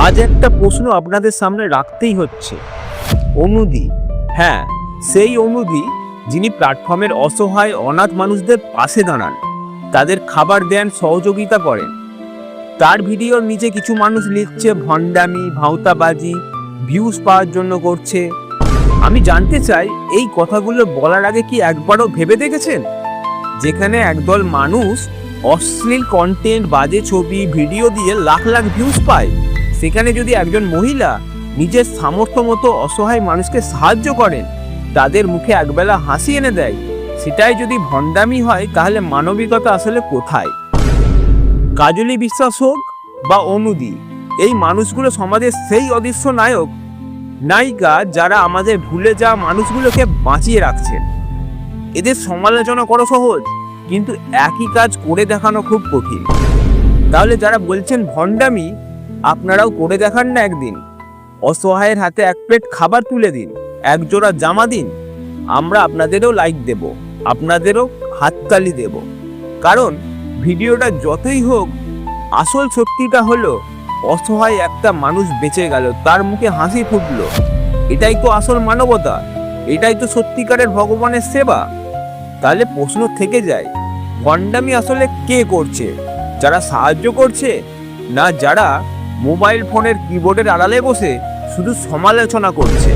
আজ একটা প্রশ্ন আপনাদের সামনে রাখতেই হচ্ছে। অনুদি হ্যাঁ সেই অনুদি যিনি প্ল্যাটফর্মের অসহায়, অনাথ মানুষদের পাশে দাঁড়ান, তাদের খাবার দেন সহযোগিতা করেন। তার ভিডিওর নিচে কিছু মানুষ লিখছে, ভণ্ডামি, ভাওতাবাজি ভিউজ পাওয়ার জন্য করছে। আমি জানতে চাই, এই কথাগুলো বলার আগে কি একবারও ভেবে দেখেছেন? যেখানে একদল মানুষ অশ্লীল কন্টেন্ট বাজে ছবি ভিডিও দিয়ে লাখ লাখ ভিউজ পায়। সেখানে যদি একজন মহিলা নিজের সামর্থ্য মতো অসহায় মানুষকে সাহায্য করেন, তাদের মুখে একবেলা হাসি এনে দেয়, সেটাই যদি ভণ্ডামি হয়, তাহলে মানবিকতা আসলে কোথায়? কাজলি বিশ্বাস হোক বা অনুদি, এই মানুষগুলো সমাজের সেই অদৃশ্য নায়ক, নায়িকা যারা আমাদের ভুলে যাওয়া মানুষগুলোকে বাঁচিয়ে রাখছেন। এদের সমালোচনা করা সহজ, কিন্তু একই কাজ করে দেখানো খুব কঠিন। তাহলে যারা বলছেন ভণ্ডামি আপনারাও করে দেখান না একদিন। অসহায়ের হাতে এক প্লেট খাবার তুলে দিন, এক জোড়া জামা দিন। আমরা আপনাদেরও লাইক দেব, আপনাদেরও হাততালি দেব। কারণ ভিডিওটা যতই হোক, আসল সত্যিটা হলো, অসহায় একটা মানুষ বেঁচে গেল, তার মুখে হাসি ফুটলো। এটাই তো আসল মানবতা, এটাই তো সত্যিকারের ভগবানের সেবা। তাহলে প্রশ্ন থেকে যায়, ভণ্ডামি আসলে কে করছে? যারা সাহায্য করছে না যারা মোবাইল ফোনের কিবোর্ডের আড়ালে বসে শুধু সমালোচনা করছে।